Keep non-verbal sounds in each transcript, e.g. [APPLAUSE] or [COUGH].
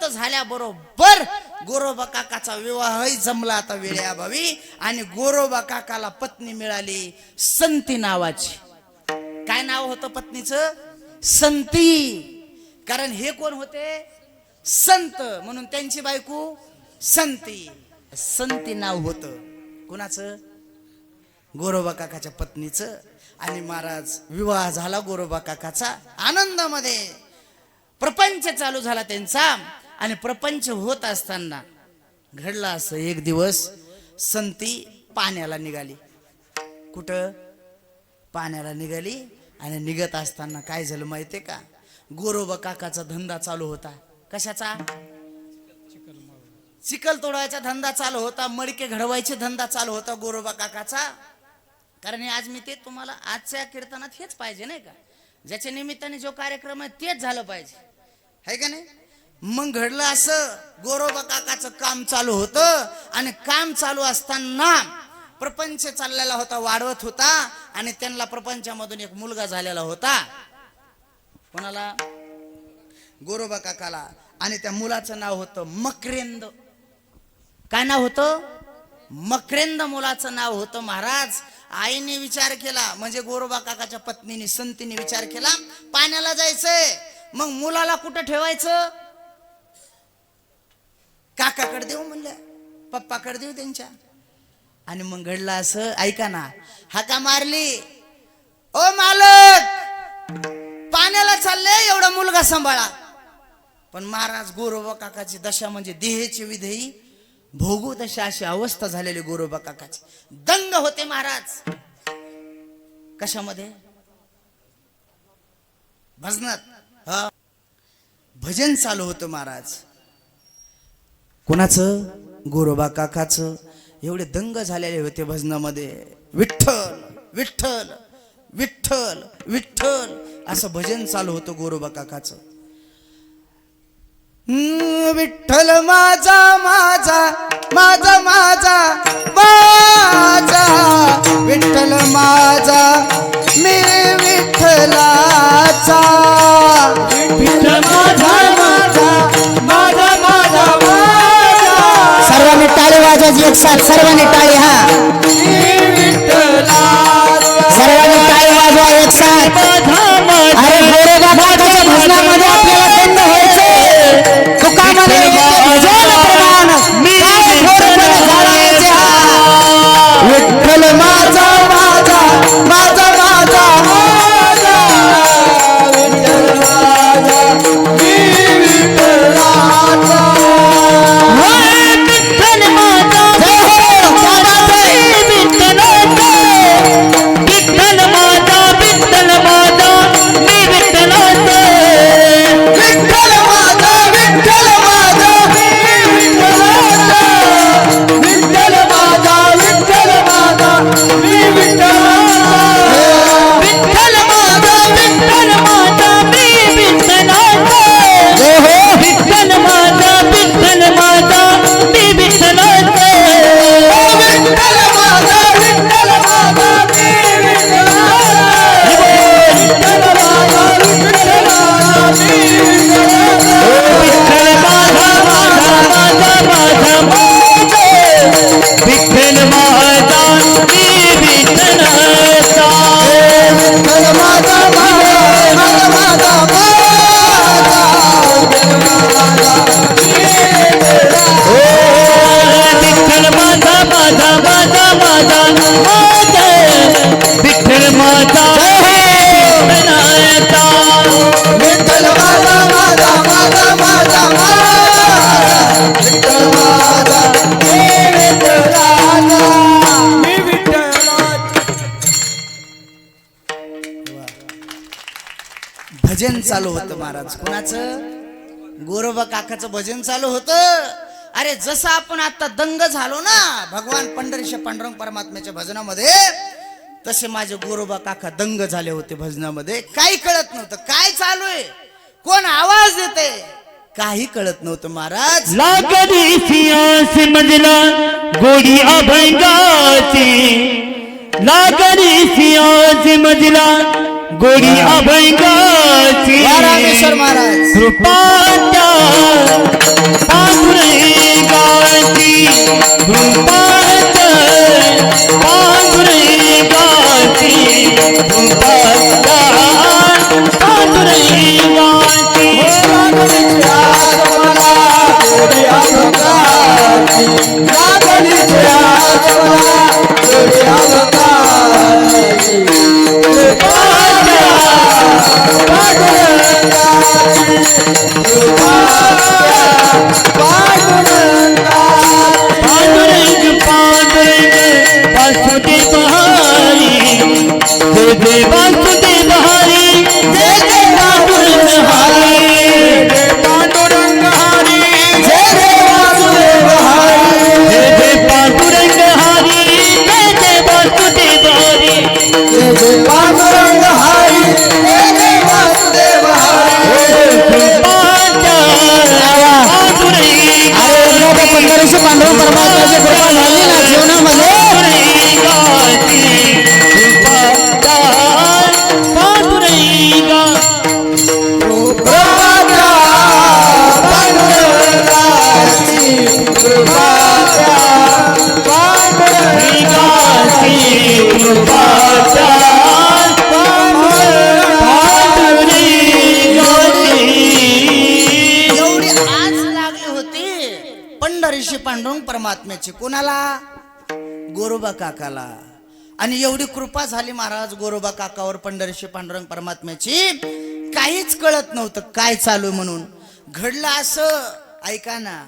संत झाल्याबरोबर गोरोबा काकाचा विवाहही जमला आता वेळेअभावी आणि गोरोबा काकाला पत्नी मिळाली संती नावाची. काय नाव होतं पत्नीचं? संती. कारण हे कोण होते? संत. म्हणून त्यांची बायको संती. संती नाव होतं. कुणाचं? गोरोबा काकाच्या पत्नीचं. आणि महाराज विवाह झाला गोरोबा काकाचा आनंदामध्ये. प्रपंच चालू झाला त्यांचा. आणि प्रपंच होत असताना घडला असं एक दिवस संती पाण्याला निघाली. कुठं? पाण्याला निघाली आणि निघत असताना काय झालं माहितीये का? गोरोबा काकाचा धंदा चालू होता. कशाचा? चिखल तोडवायचा धंदा चालू होता. मडके घडवायचे धंदा चालू होता गोरोबा काकाचा. कारण हे आज मी ते तुम्हाला आजच्या कीर्तनात हेच पाहिजे नाही का? ज्याच्या निमित्ताने जो कार्यक्रम आहे तेच झालं पाहिजे. आहे का नाही? मग घडलं असं गोरोबा काकाचं काम चालू होतं आणि काम चालू असताना प्रपंच चाललेला होता वाढवत होता आणि त्यांना प्रपंचामधून एक मुलगा झालेला होता. कोणाला? गोरोबा काकाला. आणि त्या मुलाचं नाव होतं मकरेंद. काय नाव होतं? मकरेंद मुलाचं नाव होतं महाराज. आईने विचार केला म्हणजे गोरोबा काकाच्या पत्नीने संतीने विचार केला पाण्याला जायचंय. मग मुलाला कुठं ठेवायचं? काकाकडे देऊ म्हणल्या पप्पाकडे देऊ त्यांच्या. आणि मग घडलं असं ऐका ना हाका मारली. ओ मालक पाण्याला चालले एवढा मुलगा सांभाळा. पण महाराज गोरोबा काकाची दशा म्हणजे देहेची विधेयी. भोगू दशा अशी अवस्था झालेली गोरोबा काकाची. दंग होते महाराज. कशामध्ये? भजनात. भजन चालू होतं महाराज. कुणाचं? गोरोबा काकाचं. एवढे दंग झालेले होते भजनामध्ये. विठ्ठल विठ्ठल विठ्ठल विठ्ठल. असं भजन चालू होतं गोरोबा काकाचं. विठ्ठल माझा माझा माझा माझा माझा. विठ्ठल माझा मी विठ्ठलाचा. विठ्ठल माझा वाजवायची सर्वांनी टाळी हा होतं महाराज. कुणाचं? गोरोबा काकाचं भजन चालू होतं. अरे जसं आपण आता दंग झालो ना भगवान पंढरीशे पांडुरंग परमात्म्याच्या भजनामध्ये तसे माझे गोरोबा काका दंग झाले होते भजनामध्ये. काही कळत नव्हतं. काय चालू आहे? कोण आवाज देते? काही कळत नव्हतं महाराज. लागली सियास मजला गोडी अभंगाची. लागली सियास मजला गोडी अभंगाची रामेश्वर महाराज. कृपात्या पांडुरंगाची कृपात पांडुरंगाची कृपात्या पांडुरंगाची Wow. पांडुरंग कोणाला? गोरोबा काकाला. आणि एवढी कृपा झाली महाराज गोरोबा काकावर पंढरीशी पांडुरंग परमात्म्याची. काहीच कळत नव्हतं काय चालू आहे म्हणून. घडलं असं ऐका ना.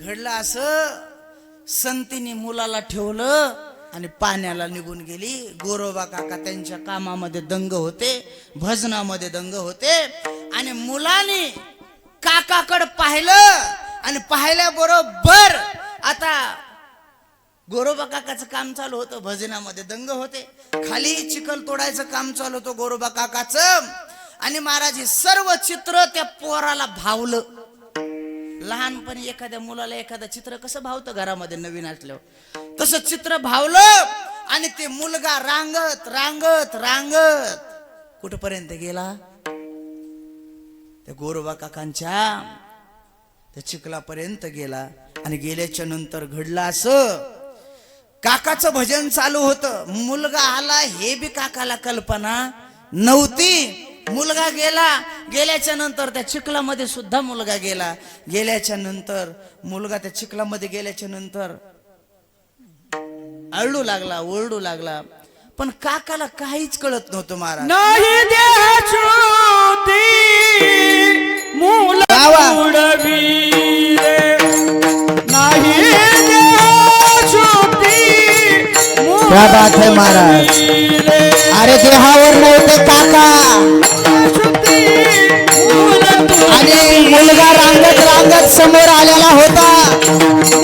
घडलं असं संतीने मुलाला ठेवलं आणि पाण्याला निघून गेली. गोरोबा काका त्यांच्या कामामध्ये दंग होते भजनामध्ये दंग होते. आणि मुलाने काकाकडे पाहिलं आणि पाहिल्याबरोबर आता गोरोबा काकाचं काम चालू होतं भजनामध्ये दंग होते. खाली चिखल तोडायचं काम चालू होतं गोरोबा काकाचं आणि महाराज हे सर्व चित्र त्या पोराला भावलं. लहानपणी एखाद्या मुलाला एखादं चित्र कसं भावतं घरामध्ये नवीन असल्यावर? तसं चित्र भावलं आणि ते मुलगा रांगत रांगत रांगत कुठपर्यंत गेला? त्या गोरोबा काकांच्या त्या चिखलापर्यंत गेला. आणि गेल्याच्यानंतर घडलं असं. काकाचं भजन चालू होतं. मुलगा आला हे बी काकाला कल्पना नव्हती. मुलगा गेला गेल्याच्यानंतर त्या चिखलामध्ये सुद्धा मुलगा गेला. गेल्याच्यानंतर मुलगा त्या चिखलामध्ये गेल्याच्यानंतर अळू लागला ओरडू लागला. पण काकाला काहीच कळत नव्हतं महाराज. क्या बात है महाराज? अरे देहावर नव्हते काका. आणि मुलगा रांगत रांगत समोर आलेला होता.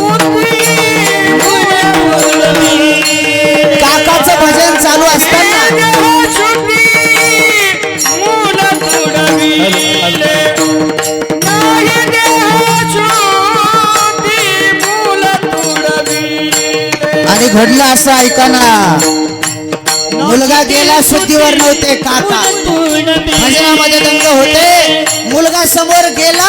घडलं असं ऐका ना मुलगा गेला सुट्टीवर नव्हते काका. भजनामध्ये दंग होते. मुलगा समोर गेला.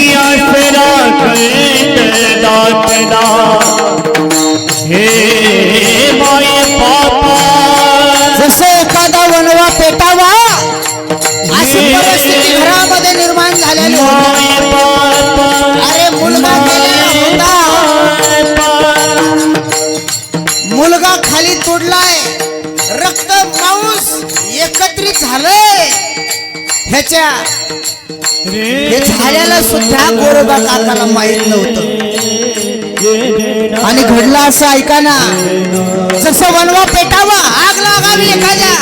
नसिया तेरा दातला हे माय पापा। जसं एखादा वनवा पेटावा अशी परिस्थिती घरामध्ये निर्माण झालेली होती. अरे मुलगा गेलेला होता. मुलगा खाली तुडलाय. काहीतरी झालंय. ह्याच्या झाल्याला सुद्धा गोरोबा काकाला माहीत नव्हतं. आणि घडलं असं ऐका ना जसं वनवा पेटावा आग लागावी एखाद्या.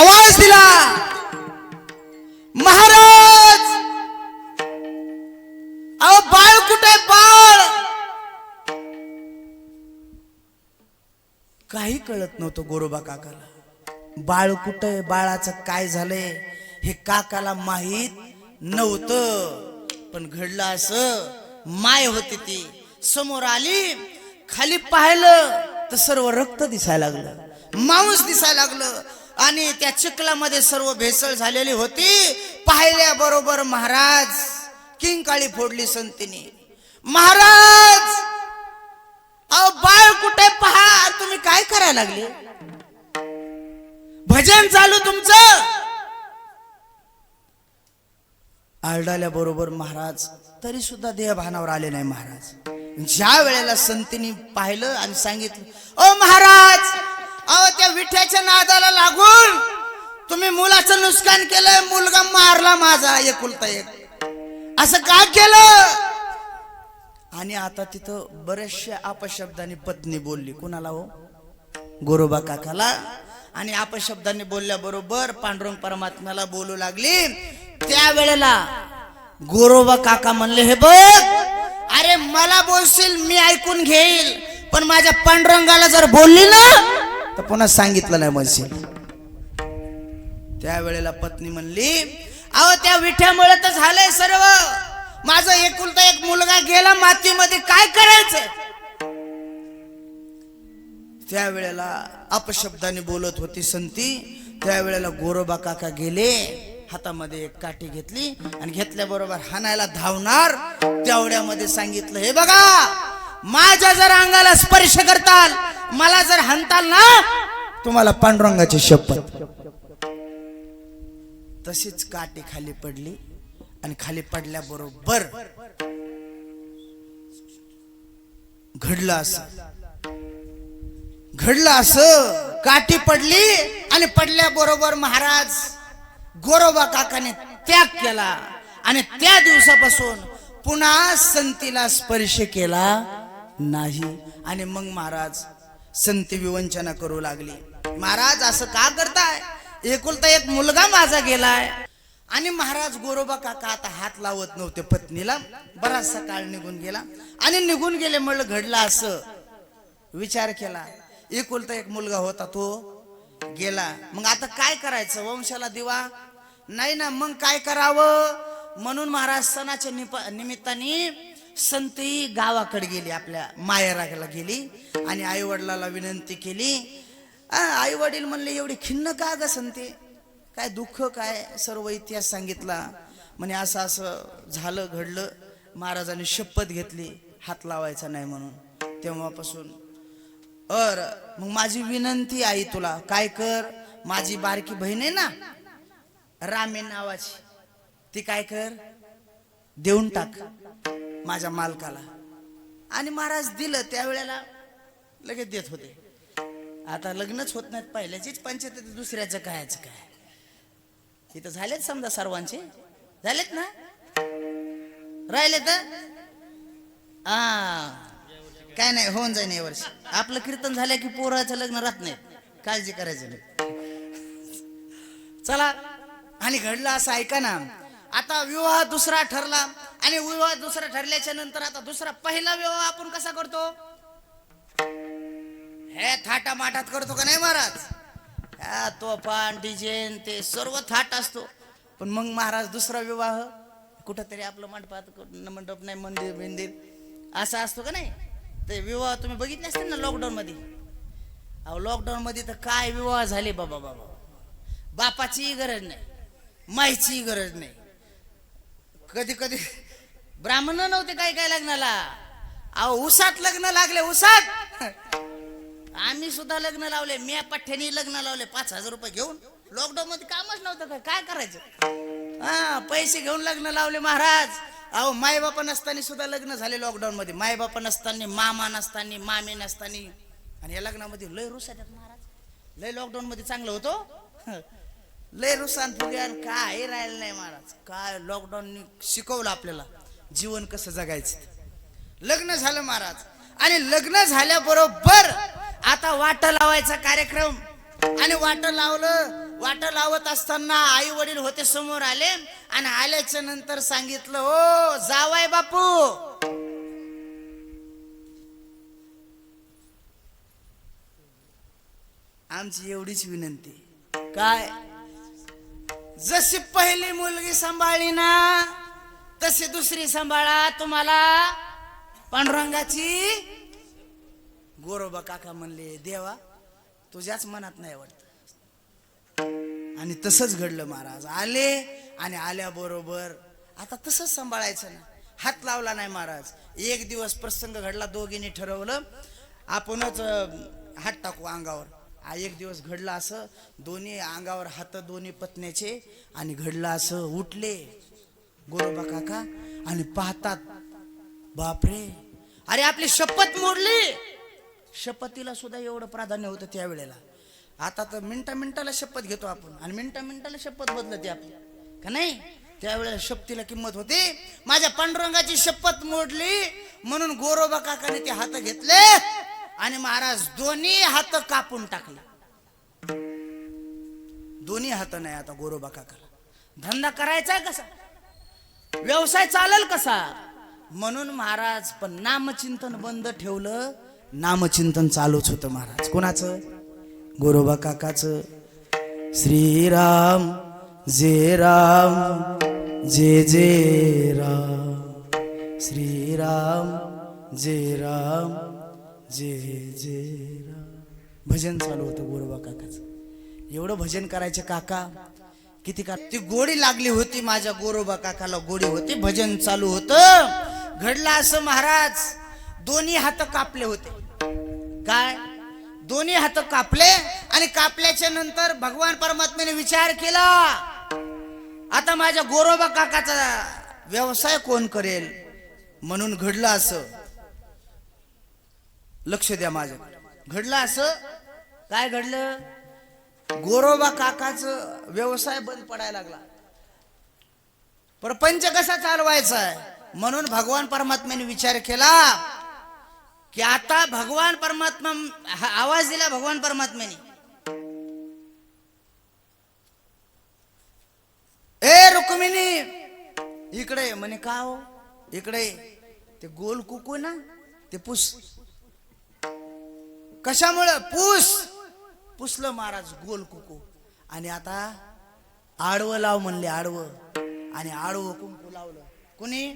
आवाज दिला. महाराज अहो बाळ कुठे बाळ? काही कळत नव्हतं गोरोबा काकाला. बाळ कुठे बाळाचं काय झालंय हे काकाला माहीत नव्हतं. पण घडलं असं माय होती ती. समोर आली खाली पाहिलं तर सर्व रक्त दिसायला लागलं. मांस दिसायला लागलं. आणि त्या चिखलामध्ये सर्व भेसळ झालेली होती. पाहिल्या बरोबर महाराज किंकाळी फोडली संतीने. महाराज अहो बाळ कुठे पहा? तुम्ही काय करायला लागले? भजन चालू तुमचं? आरडाल्या बरोबर महाराज तरी सुद्धा देहभानावर आले नाही महाराज. ज्या वेळेला संतीने पाहिलं आणि सांगितलं ओ महाराज विठ्याच्या नादाला लागून तुम्ही मुलाचं नुकसान केलं मुलगा मारला माझा एकुलता एक असं का केलं? आणि आता तिथं बऱ्याचशा अपशब्दांनी पत्नी बोलली. कुणाला हो? गोरोबा काकाला. आणि अपशब्दांनी बोलल्याबरोबर पांडुरंग परमात्म्याला बोलू लागली. त्या वेळेला गोरोबा काका म्हणले हे बघ अरे मला बोलशील मी ऐकून घेईल. पण माझ्या पांडुरंगाला जर बोलली ना तर पुन्हा सांगितलं नाही म्हणशील. त्यावेळेला पत्नी म्हणली अहो त्या विठ्यामुळे तर झालंय सर्व. माझं एकुलता एक मुलगा गेला मातीमध्ये काय करायचंय? त्यावेळेला अपशब्दाने बोलत होती संती. त्यावेळेला गोरोबा काका गेले हातामध्ये एक काठी घेतली आणि घेतल्याबरोबर हाणायला धावणार. तेवढ्यामध्ये सांगितलं हे बघा माझ्या जर अंगाला स्पर्श करताल मला जर हंताल ना तुम्हाला पांडुरंगाची शपथ. तशीच काठी खाली पडली आणि खाली पडल्याबरोबर घडलं असं. घडलं असं काठी पडली आणि पडल्याबरोबर महाराज गोरोबा काकाने त्याग केला आणि त्या दिवसापासून पुन्हा संतीला स्पर्श केला नाही. आणि मग महाराज संती विवंचना करू लागली. महाराज असं का करताय? एकुलता एक मुलगा माझा गेलाय. आणि महाराज गोरोबा काका आता हात लावत नव्हते पत्नीला. बराचसा काळ निघून गेला. आणि निघून गेले म्हणलं घडलं असं. विचार केला. एकुलता एक मुलगा होता तो गेला. मग आता काय करायचं? वंशाला दिवा? नाही ना मग काय करावं? म्हणून महाराज सणाच्या निप- निमित्ताने संती गावाकडे गेली आपल्या मायराला गेली आणि आई वडिलाला विनंती केली. आई वडील म्हणले एवढी खिन्न का ग संती? काय दुःख काय सर्व इतिहास सांगितला? म्हणे असं असं झालं घडलं. महाराजांनी शपथ घेतली हात लावायचा नाही म्हणून. तेव्हापासून अर मग माझी विनंती आई तुला. काय कर? माझी बारकी बहीण आहे ना रामे नावाची ती काय कर? देऊन टाक. माझ्या मालकाला. आणि महाराज दिलं त्यावेळेला लगेच देत होते. आता लग्नच होत नाहीत पहिल्याचीच पंचायत दुसऱ्याचं कायचं काय? तिथं झालेत समजा सर्वांचे. झालेत ना? राहिले तर? हा काय नाही होऊन जाईन या वर्षी. आपलं कीर्तन झालं की पोराचं लग्न राहत नाही. काळजी करायची नाही. चला आणि घडलं असं ऐका ना. आता विवाह दुसरा ठरला आणि विवाह दुसरा ठरल्याच्या नंतर आता दुसरा पहिला विवाह आपण कसा करतो? हे थाटा माठात करतो का नाही महाराज? तो तोफान डिझेन ते सर्व थाट असतो. पण मग महाराज दुसरा विवाह? कुठंतरी आपलं मंडपात मंडप नाही मंदिर बिंदिर असा असतो का नाही? ते विवाह तुम्ही बघितले असतील ना लॉकडाऊन मध्ये? अहो लॉकडाऊन मध्ये तर काय विवाह झाले बाबा बाबा. बापाचीही गरज नाही माईचीही गरज नाही. कधी कधी ब्राह्मण नव्हते काय काय लग्नाला. अहो उसात लग्न लागले उसात. आम्ही सुद्धा लग्न लावले मी पठ्ठ्यानी लग्न लावले पाच हजार रुपये घेऊन. लॉकडाऊन मध्ये कामच नव्हतं काय काय करायचं? हा पैसे घेऊन लग्न लावले महाराज. अहो मायबापा नसताना सुद्धा लग्न झाले लॉकडाऊन मध्ये मायबापा नसताना मामा नसताना मामी नसताना. आणि या लग्नामध्ये लय रुस महाराज. लय लॉकडाऊन मध्ये चांगलं होतो. लय नुकसान फुग्यान काय राहिलं नाही महाराज. काय लॉकडाऊननी शिकवलं आपल्याला. जीवन कसं जगायचं? लग्न झालं महाराज. आणि लग्न झाल्याबरोबर आता वाट लावायचा कार्यक्रम. आणि वाट लावलं वाट लावत असताना आई वडील होते समोर आले आणि आल्याच्यानंतर सांगितलं हो जावाय बापू. आमची एवढीच विनंती. काय? जशी पहिली मुलगी सांभाळली ना तशी दुसरी सांभाळा तुम्हाला. पांडुरंगाची गोरोबा काका म्हणले देवा तुझ्याच मनात नाही वाटत आणि तसंच घडलं महाराज. आले आणि आल्याबरोबर आता तसंच सांभाळायचं ना. हात लावला नाही महाराज. एक दिवस प्रसंग घडला दोघींनी ठरवलं आपणच हात टाकू अंगावर. एक दिवस घडलं असं दोन्ही अंगावर हात दोन्ही पत्न्याचे आणि घडलं असं उठले गोरोबा काका आणि पाहतात बापरे अरे आपली शपथ मोडली! शपथीला सुद्धा एवढं प्राधान्य होतं त्यावेळेला. आता तर मिनटा मिनटाला शपथ घेतो आपण आणि मिनटा मिनटाला शपथ बदलते आपली. का नाही? त्यावेळेला शपथीला किंमत होती. माझ्या पांडुरंगाची शपथ मोडली म्हणून गोरोबा काकाने ते हात घेतले. आणि महाराज दोन्ही हात कापून टाकला. दोन्ही हात नाही आता गोरोबा काकाला धंदा करायचा कसा? व्यवसाय चालेल कसा? म्हणून महाराज पण नामचिंतन बंद ठेवलं. नामचिंतन चालूच होतं महाराज. कोणाचं? गोरोबा काकाचं श्रीराम जे राम जे जे राम. श्रीराम जे राम. जे जे भजन चालू होतं गोरोबा काकाचं. एवढं भजन करायचे काका किती का ती गोडी लागली होती माझ्या गोरोबा काकाला गोडी होती भजन चालू होतं. घडलं असं महाराज दोन्ही हात कापले होते. काय? दोन्ही हात कापले आणि कापल्याच्या नंतर भगवान परमात्म्याने विचार केला आता माझ्या गोरोबा काकाचा व्यवसाय कोण करेल? म्हणून घडलं असं. लक्ष द्या माझ. घडलं असं? काय घडलं? गोरोबा काकाचं व्यवसाय बंद पडायला लागला. प्रपंच कसा चालवायचा आहे? म्हणून भगवान परमात्म्याने विचार केला की आता भगवान परमात्मा हा आवाज दिला भगवान परमात्म्याने. ए रुक्मिणी इकडे म्हणे का हो? इकडे ते गोल कुकू ना ते पुस कशामुळं? पुस. पुसलं महाराज गोल कुकू. आणि आता आडवं लाव म्हणले आडवं. आणि आडवं कुंकू लावलं. कुणी?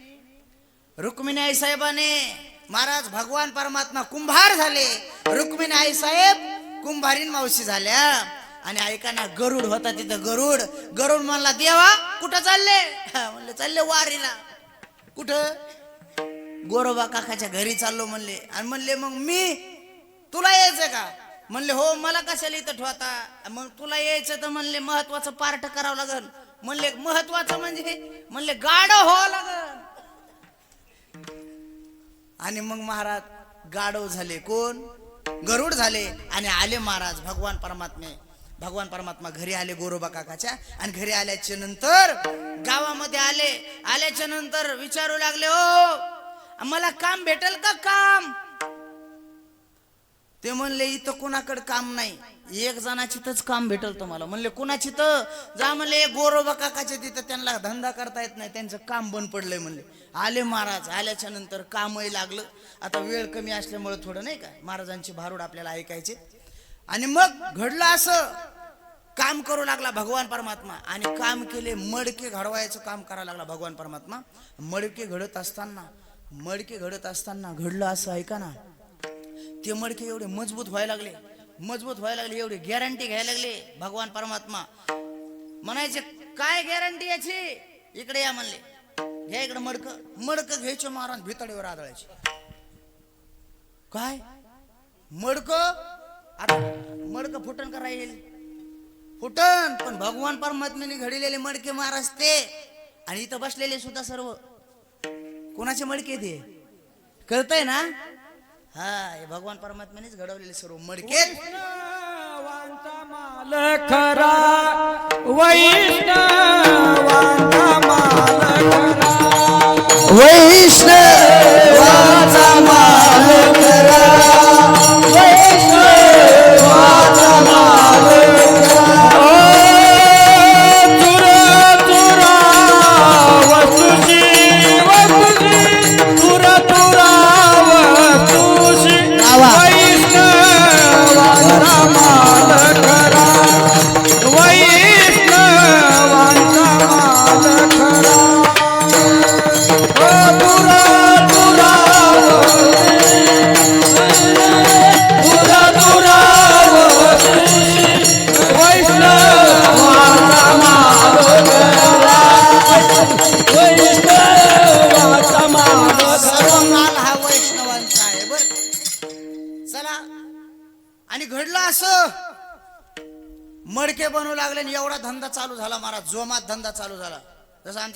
रुक्मिणी आई साहेबाने. महाराज भगवान परमात्मा कुंभार झाले. रुक्मिणी आई साहेब कुंभारीन मावशी झाल्या. आणि ऐकाना गरुड होता तिथं गरुड. गरुड म्हणला देवा कुठं चालले? [LAUGHS] म्हणले चालले वारीला. कुठं? गोरोबा काकाच्या घरी चाललो म्हणले. आणि म्हणले मग मी तुला यायचं का? म्हणले हो मला कशाला इथं ठेवता? मग तुला यायचं तर म्हणले महत्वाचं पार्ट करावं लागल म्हणले महत्वाचं म्हणजे? म्हणले गाड हो लागल आणि मग महाराज गाढव झाले. कोण? गरुड झाले आणि आले महाराज भगवान परमात्मे. भगवान परमात्मा घरी आले गोरोबा काकाच्या आणि घरी आल्याच्यानंतर गावामध्ये आले. आल्याच्यानंतर विचारू लागले हो मला काम भेटेल का काम? ते म्हणले इथं कोणाकडे काम नाही. एक जणाची तरच काम भेटल तुम्हाला. म्हणले कुणाची तर जा म्हणले गोरोबा काकाच्या तिथं त्यांना धंदा करता येत नाही त्यांचं काम बंद पडलंय म्हणले. आले महाराज आल्याच्यानंतर कामही लागलं. आता वेळ कमी असल्यामुळे थोडं नाही का महाराजांची भारूड आपल्याला ऐकायचे आणि मग घडलं असं काम करू लागला भगवान परमात्मा आणि काम केले मडके घडवायचं काम करायला लागला भगवान परमात्मा. मडके घडत असताना मडके घडत असताना घडलं असं ऐका ना ते मडके एवढे मजबूत व्हायला लागले. मजबूत व्हायला लागले एवढे गॅरंटी घ्यायला लागले. भगवान परमात्मा म्हणायचे काय गॅरंटी याची? इकडे या म्हणले. घ्या इकडे मडक. मडक घ्यायचे महाराज भितडीवर आदळायचे. काय? मडक? आता मडक फुटण का येईल. फुटण पण भगवान परमात्म्याने घडलेले मडके महाराज ते. आणि इथं बसलेले सुद्धा सर्व. कोणाचे मडके ते? कळतंय ना? हा हे भगवान परमात्म्यानेच घडवलेले सर्व मडके. माल खरा वैष्णवांचा माल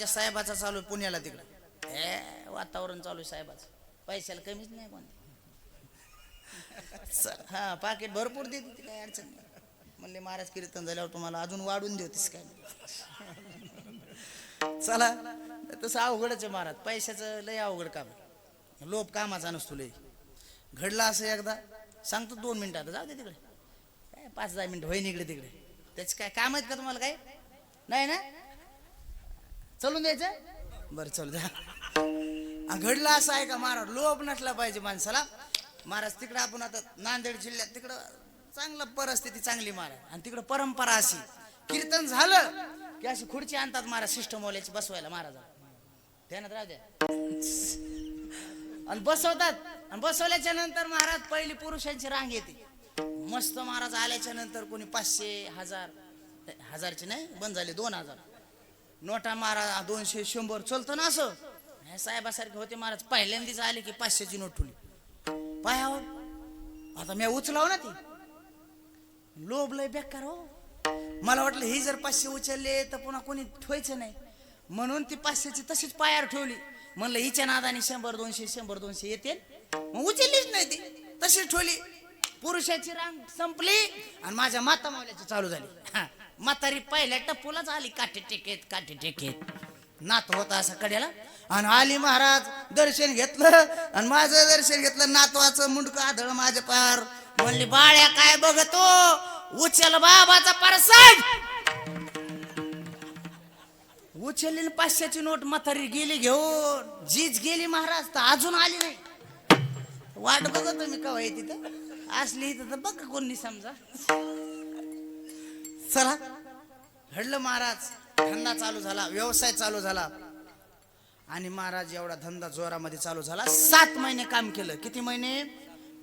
साहेबाचा चालू आहे पुण्याला तिकडे. हे वातावरण चालू आहे साहेबाचं. पैशाला कमीच नाही कोण [LAUGHS] हा पाकिट भरपूर देते ती काही अडचण नाही. म्हणले महाराज कीर्तन झाल्यावर तुम्हाला अजून वाढून देवतीस काय? [LAUGHS] चला तसं अवघडच आहे महाराज. पैशाचं लय अवघड काम. लोभ कामाचा नसतो लय. घडला असं एकदा. सांगतो दोन मिनिटात जाऊ दे तिकडे. काय पाच दहा मिनिटं होईन इकडे तिकडे. त्याच काय काम आहेत का तुम्हाला काय नाही ना? चलून द्यायचं बरं चालू द्या. घडला असं आहे का महाराज? लोभ नसला पाहिजे माणसाला. महाराज तिकडं आपण आता नांदेड जिल्ह्यात तिकडं चांगलं परिस्थिती चांगली महाराज. आणि तिकडं परंपरा अशी. कीर्तन झालं की अशी खुर्ची आणतात महाराज सिस्टम सिस्टमवाल्याची बसवायला महाराज ध्यानात राहू द्या. आणि बसवतात. आणि बसवल्याच्या नंतर महाराज पहिली पुरुषांची रांग येते. मस्त महाराज आल्याच्यानंतर कोणी पाचशे हजार हजारचे नाही बंद झाले दोन हजार. नोटा मारा दोनशे शंभर चलतं ना असं. हे साहेबासारखे होते महाराज पहिल्यांदाच आले की पाचशेची नोट ठेवली. पायावर. आता मी उचलाव ना ती. लोभ लय बेकार हो. मला वाटलं ही जर पाचशे उचलले तर पुन्हा कोणी ठेवायचं नाही. म्हणून ती पाचशेची तशीच पायावर ठेवली. म्हणलं हिच्या नादाने शंभर दोनशे शंभर दोनशे येतील. मग उचललीच नाही ती. तशीच ठेवली. पुरुषाची रांग संपली आणि माझ्या माता मावल्याची चालू झाली. हा, म्हातारी पहिल्या टप्पूलाच आली काठी टेकेत काठी टेकेत. नात होता असा कड्याला आणि आली महाराज दर्शन घेतलं. आणि माझं दर्शन घेतलं नातवाचं मुंडकं आदळ माझ्या पार. म्हणली बाळ्या काय बघतो? उचल बाबाचा परसाद. उचलली पाचशेची नोट म्हातारी गेली घेऊन. जीज गेली महाराज तर अजून आली नाही. वाट बघतो मी कवा तिथं असली तर बघ कोणी समजा. चला. घडलं महाराज धंदा चालू झाला व्यवसाय चालू झाला. आणि महाराज एवढा धंदा जोरामध्ये चालू झाला. सात महिने काम केलं. किती महिने?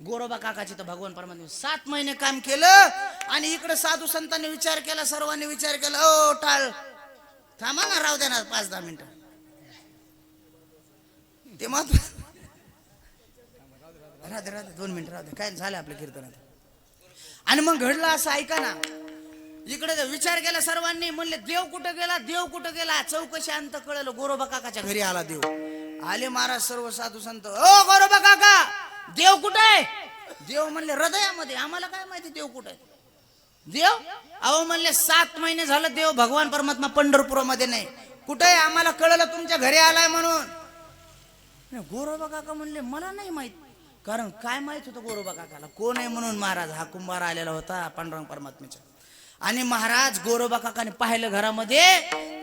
गोरोबा काकाची तर भगवान परमात्मा सात महिने काम केलं आणि इकडे साधू संतांनी विचार केला सर्वांनी विचार केला ओ टाळ. थांबा ना राहू द्या ना पाच दहा मिनिटं. ते महत्त्व राहते राहते दोन मिनिटं राहते काय झालं आपल्या कीर्तनात? आणि मग घडलं असं ऐका ना इकडे विचार केला सर्वांनी म्हणले देव कुठं गेला? देव कुठं गेला? चौकशी अंत कळलं गोरोबा काकाच्या घरी आला देव. आले महाराज सर्व साधू संत ओ गोरोबा काका देव कुठं आहे? देव म्हणले हृदयामध्ये. आम्हाला काय माहिती देव कुठं आहे? देव? अहो म्हणले सात महिने झालं देव भगवान परमात्मा पंढरपुरामध्ये नाही. कुठे आहे? आम्हाला कळलं तुमच्या घरी आलाय म्हणून. गोरोबा काका म्हणले मला नाही माहीत. कारण काय माहीत होतं गोरोबा काकाला? कोण आहे म्हणून महाराज? हा कुंभार आलेला होता पांडुरंग परमात्म्याच्या. आणि महाराज गोरोबा काकाने पाहिलं घरामध्ये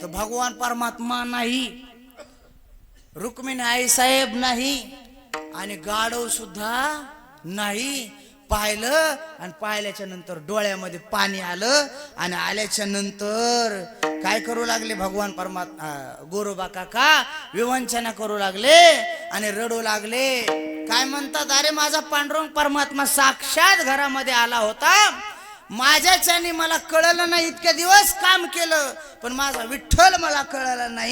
तर भगवान परमात्मा नाही रुक्मिणी आई साहेब नाही आणि गाढव सुद्धा नाही. पाहिलं आणि पाहिल्याच्या नंतर डोळ्यामध्ये पाणी आलं आणि आल्याच्यानंतर काय करू लागले भगवान परमात्मा गोरोबा काका विवंचना करू लागले आणि रडू लागले. काय म्हणतात अरे माझा पांडुरंग परमात्मा साक्षात घरामध्ये आला होता माझ्याच्याने मला कळलं नाही इतके दिवस काम केलं पण माझा विठ्ठल मला कळलं नाही.